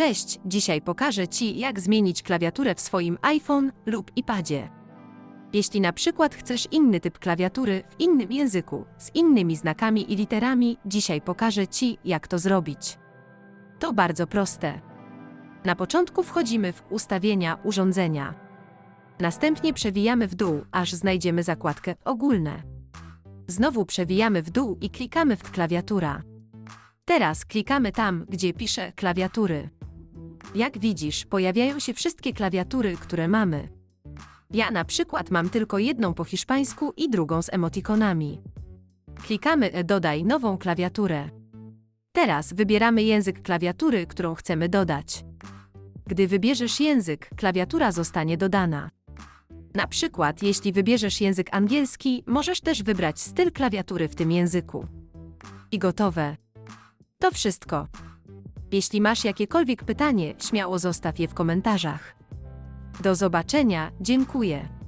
Cześć, dzisiaj pokażę Ci, jak zmienić klawiaturę w swoim iPhone lub iPadzie. Jeśli na przykład chcesz inny typ klawiatury w innym języku, z innymi znakami i literami, dzisiaj pokażę Ci, jak to zrobić. To bardzo proste. Na początku wchodzimy w ustawienia urządzenia. Następnie przewijamy w dół, aż znajdziemy zakładkę ogólne. Znowu przewijamy w dół i klikamy w klawiatura. Teraz klikamy tam, gdzie pisze klawiatury. Jak widzisz, pojawiają się wszystkie klawiatury, które mamy. Ja na przykład mam tylko jedną po hiszpańsku i drugą z emotikonami. Klikamy e, Dodaj nową klawiaturę. Teraz wybieramy język klawiatury, którą chcemy dodać. Gdy wybierzesz język, klawiatura zostanie dodana. Na przykład, jeśli wybierzesz język angielski, możesz też wybrać styl klawiatury w tym języku. I gotowe. To wszystko. Jeśli masz jakiekolwiek pytanie, śmiało zostaw je w komentarzach. Do zobaczenia, dziękuję.